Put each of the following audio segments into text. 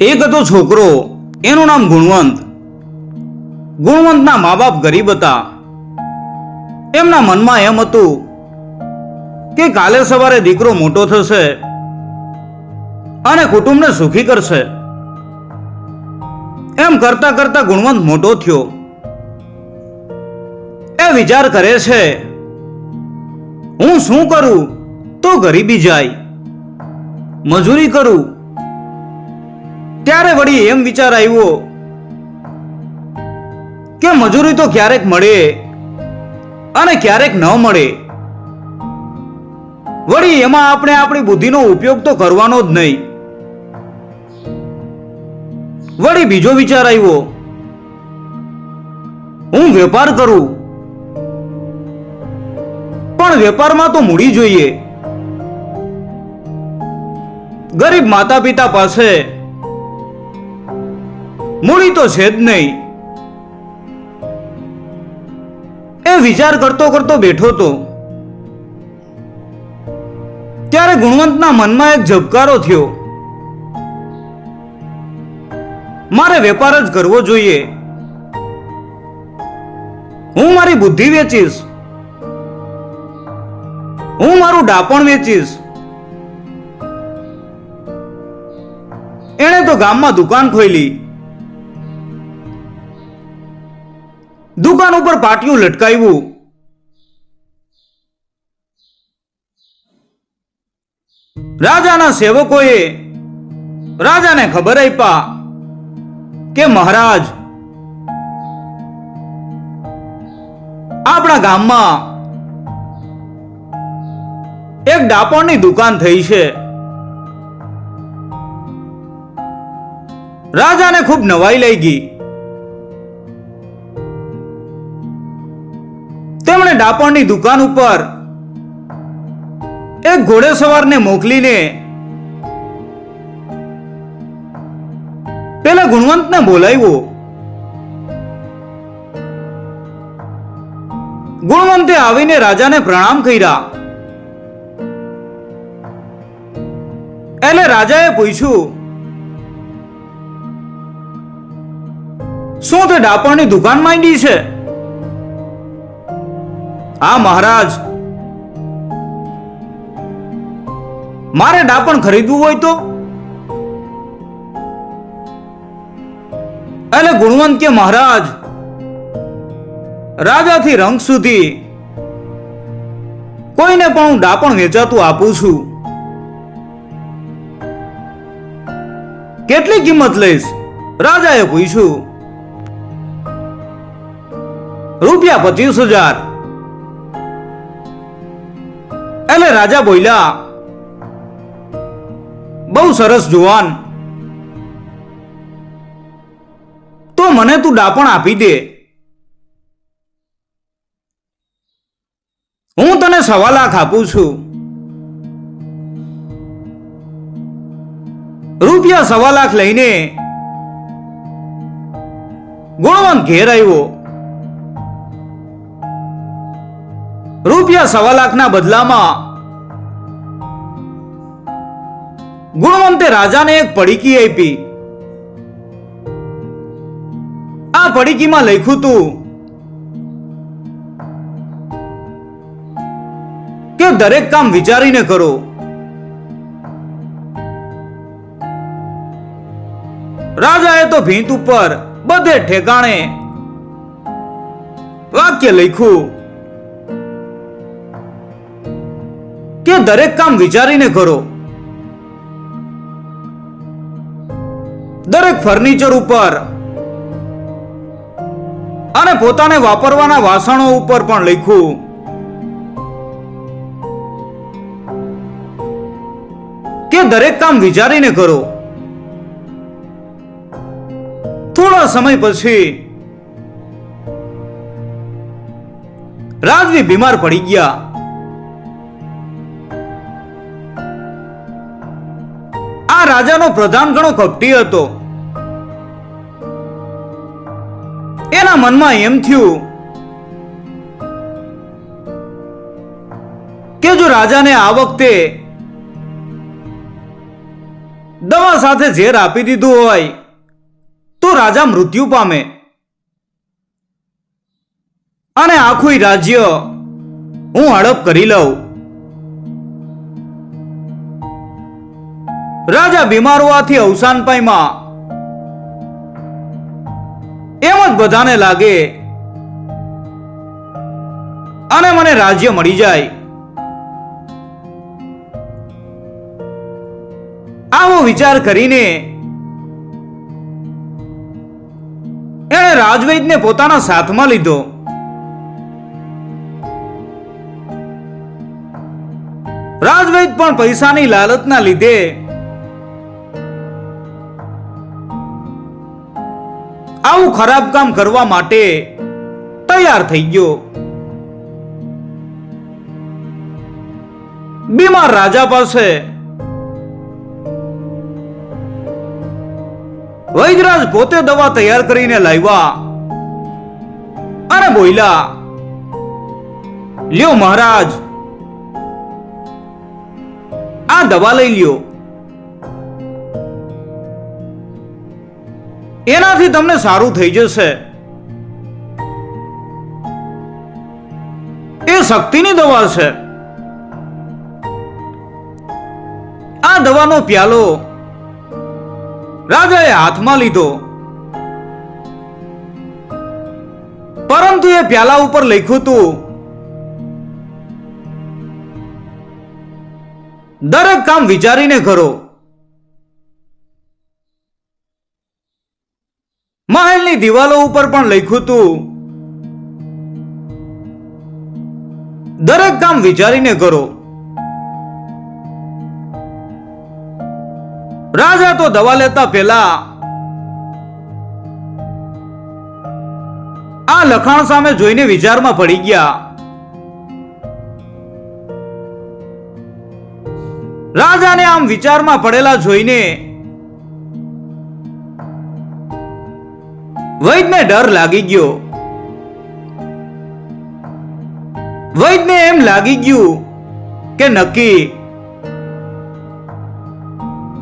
એક હતો છોકરો, એનું નામ ગુણવંત. ગુણવંતના મા બાપ ગરીબ હતા. એમના મનમાં એમ હતું કે કાલે સવારે દીકરો મોટો થશે અને કુટુંબને સુખી કરશે. એમ કરતા કરતા ગુણવંત મોટો થયો. એ વિચાર કરે છે, હું શું કરું તો ગરીબી જાય. મજૂરી કરું ત્યારે વળી એમ વિચાર આવ્યો કે મજૂરી તો ક્યારેક મળે અને ક્યારેક ન મળે. વળી એમાં આપણે આપણી બુદ્ધિનો ઉપયોગ તો કરવાનો જ નહીં. વળી બીજો વિચાર આવ્યો, હું વેપાર કરું, પણ વેપારમાં તો મૂડી જોઈએ. ગરીબ માતા પિતા પાસે મૂડી તો છે જ નહીં. એ વિચાર કરતો કરતો બેઠો તો. ત્યારે ગુણવંતના મનમાં એક ઝબકારો થયો. મારે વેપાર જ કરવો જોઈએ. હું મારી બુદ્ધિ વેચીશ. હું મારું ડાપણ વેચીશ. એણે તો ગામમાં દુકાન ખોલી દુકાન ઉપર પાટિયું લટકાવ્યું. રાજાના સેવકોએ રાજાને ખબર આપ્યા કે મહારાજ, આપણા ગામમાં એક ડાપણની દુકાન થઈ છે. રાજાને ખૂબ નવાઈ લઈ ગઈ તેમણે ડાપણની દુકાન ઉપર એક ઘોડેસવારને મોકલીને પેલા ગુણવંતને બોલાવ્યો. ગુણવંતે આવીને રાજાને પ્રણામ કર્યા. એટલે રાજાએ પૂછ્યું, શું તે ડાપણની દુકાન માંડી છે? હા, મહારાજ. મારે ડાપણ ખરીદવું હોય તો? એટલે ગુણવંત કે મહારાજ, રાજાથી રંગ સુધી કોઈને પણ હું ડાપણ વેચાતું આપું છું. કેટલી કિંમત લઈશ? રાજાએ પૂછ્યું. રૂપિયા પચીસ હજાર. એટલે રાજા બોલ્યા, બહુ સરસ જુવાન. તો મને તું ડાપણ આપી દે. હું તને સવા લાખ આપું છું. રૂપિયા સવા લાખ લઈને ગુણવંત ઘેર આવ્યો. રૂપિયા સવા લાખના બદલામાં. ગુણવંતે રાજાને એક પડીકી આપી. આ પડીકીમાં લખ્યું તું કે દરેક કામ વિચારીને કરો. રાજાએ તો ભીંત ઉપર બધે ઠેકાણે વાક્ય લખ્યું. કે દરેક કામ વિચારીને કરો. દરેક ફર્નિચર ઉપર અને પોતાને વાપરવાના વાસણો ઉપર પણ લખ્યું કે દરેક કામ વિચારીને કરો. થોડા સમય પછી રાજવી બીમાર પડી ગયા. રાજાનો પ્રધાન ઘણો કપટી હતો. એના મનમાં એમ થયું કે જો રાજાને આ વખતે દવા સાથે ઝેર આપી દીધું હોય, તો રાજા મૃત્યુ પામે. અને આખું રાજ્ય હું હડપ કરી લઉં. રાજા બીમાર હોવાથી અવસાન પામ્યા. એમ જ બધાને લાગે અને મને રાજ્ય મળી જાય. આવો વિચાર કરીને એણે રાજવૈદને પોતાના સાથમાં લીધો. રાજવૈદ પણ પૈસાની લાલચના લીધે ખરાબ કામ કરવા માટે તૈયાર થઈ ગયો. બીમાર રાજા પાસે વૈદરાજ પોતે દવા તૈયાર કરીને લાવ્યા અને બોલ્યા, લ્યો મહારાજ, આ દવા લઈ લ્યો. એનાથી તમને સારું થઈ જશે. એ શક્તિની દવા છે. આ દવાનો પ્યાલો રાજાએ હાથમાં લીધો. પરંતુ એ પ્યાલા ઉપર લખ્યું હતું, દરેક કામ વિચારીને કરો. મહેલની દિવાલો ઉપર પણ લખ્યું હતું. દરેક કામ વિચારીને કરો. રાજા તો દવા લેતા પહેલા આ લખાણ સામે જોઈને વિચારમાં પડી ગયા. રાજાને આમ વિચારમાં પડેલા જોઈને વૈદને ડર લાગી ગયો. વૈદને એમ લાગી ગયું કે નક્કી,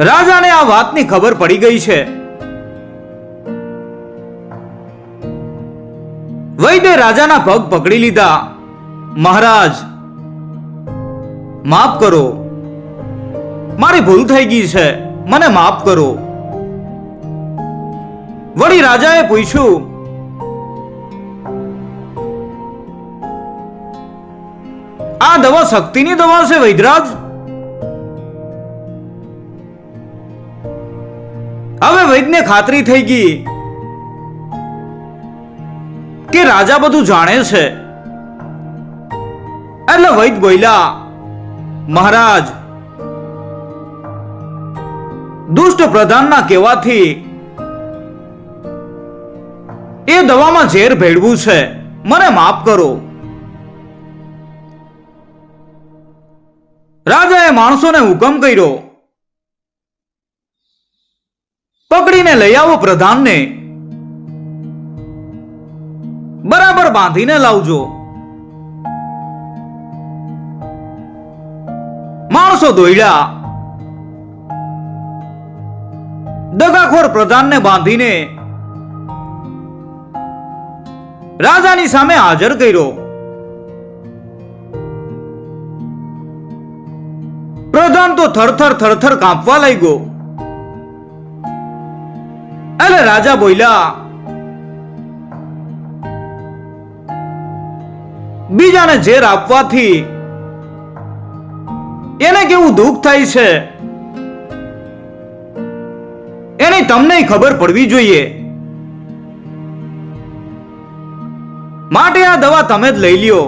રાજાને આ વાતની ખબર પડી ગઈ છે. વૈદ્ય રાજાના પગ પકડી લીધા. મહારાજ, માફ કરો. મારી ભૂલ થઈ ગઈ છે. મને માફ કરો. વળી રાજાએ પૂછ્યું, આ દવા શક્તિની દવા છે વૈદરાજ હવે વૈદને ખાતરી થઈ ગઈ કે રાજા બધું જાણે છે. એટલે વૈદ બોલ્યા, મહારાજ, દુષ્ટ પ્રધાનના કહેવાથી એ દવામાં ઝેર ભેળવું છે. મને માફ કરો. રાજાએ માણસોને હુકમ કર્યો. પકડીને લઈ આવો પ્રધાનને. બરાબર બાંધીને લાવજો. માણસો દોડ્યા દગાખોર પ્રધાનને બાંધીને રાજાની સામે હાજર કર્યો. પ્રધાન તો થરથર થરથર કાંપવા લાગ્યો. એટલે રાજા બોલ્યા, બીજાને ઝેર આપવાથી એને કેવું દુઃખ થાય છે? એની તમને ખબર પડવી જોઈએ. માટે આ દવા તમે જ લઈ લ્યો.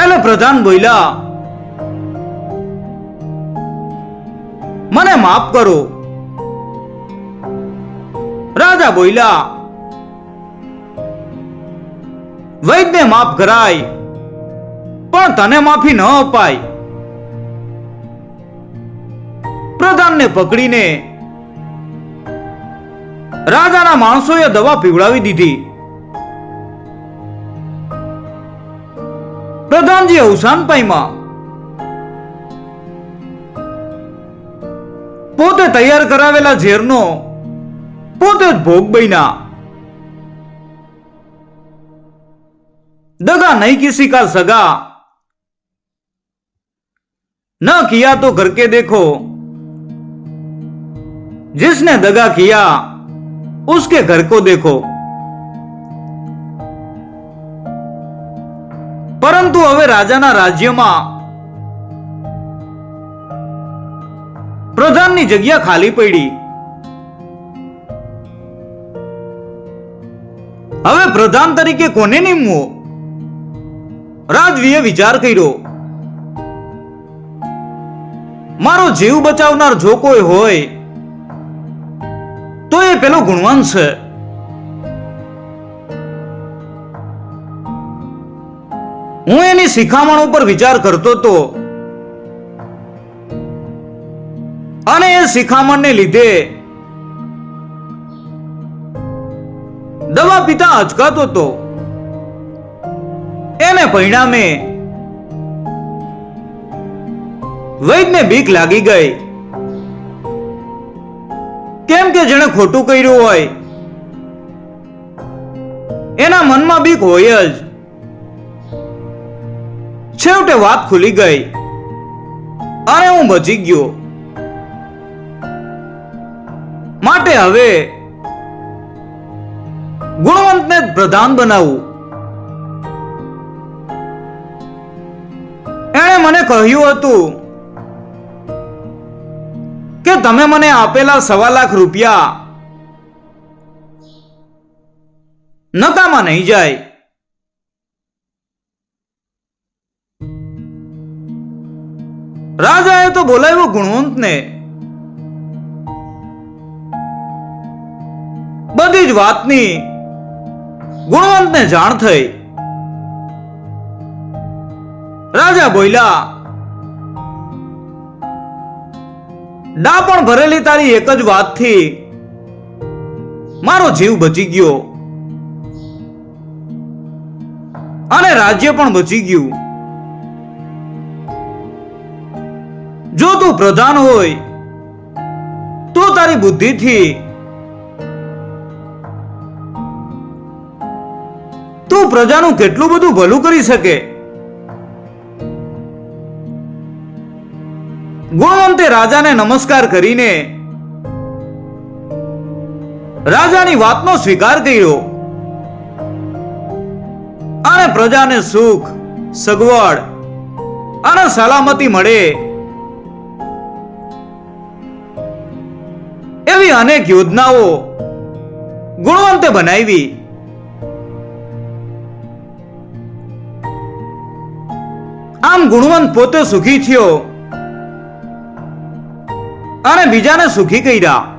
એટલે પ્રધાન બોલ્યા, મને માફ કરો. રાજા બોલ્યા વૈદ્ય માફ કરાય, પણ તને માફી ન અપાય. પ્રધાનને પકડીને રાજાના માણસોએ દવા પીવડાવી દીધી. પ્રધાનજી અવસાન પામ્યા પોતે તૈયાર કરાવેલા ઝેરનો પોતે જ ભોગ બન્યા दगा नहीं किसी का सगा न किया तो करके देखो जिसने दगा किया उसके घर को देखो પરંતુ હવે રાજાના રાજ્યમાં પ્રધાનની જગ્યા ખાલી પડી. હવે પ્રધાન તરીકે કોને નીમવો? રાજવીએ વિચાર કર્યો. મારો જીવ બચાવનાર જો કોઈ હોય, તો એ પેલો ગુણવાન છે. હું એની શિખામણ ઉપર વિચાર કરતો હતો અને એ શિખામણને લીધે દવા પીતા અચકાતો હતો એને પરિણામે વૈદને બીક લાગી ગઈ. કેમ કે જેણે ખોટું કર્યું હોય, એના મનમાં બીક હોય જ. છેવટે વાત ખુલી ગઈ. અને હું બચી ગયો. માટે હવે ગુણવંતને પ્રધાન બનાવવું એણે મને કહ્યું હતું કે તમે મને આપેલા સવા લાખ રૂપિયા નકામાં નહીં જાય. રાજાએ તો બોલાવ્યો ગુણવંતને. બધી જ વાતની ગુણવંતને જાણ થઈ. રાજા બોલ્યા ડાપણ ભરેલી તારી એક જ વાતથી મારો જીવ બચી ગયો. અને રાજ્ય પણ બચી ગયું. જો તું પ્રધાન હોય, તો તારી બુદ્ધિથી તું પ્રજાનું કેટલું બધું ભલું કરી શકે? ગોવંતે રાજાને નમસ્કાર કરીને રાજાની વાતનો સ્વીકાર કર્યો. અને પ્રજાને સુખ, સગવડ અને સલામતી મળે. એવી અનેક યોજનાઓ ગુણવંતે બનાવી. આમ ગુણવંત પોતે સુખી થયો અને બીજાને સુખી કર્યા.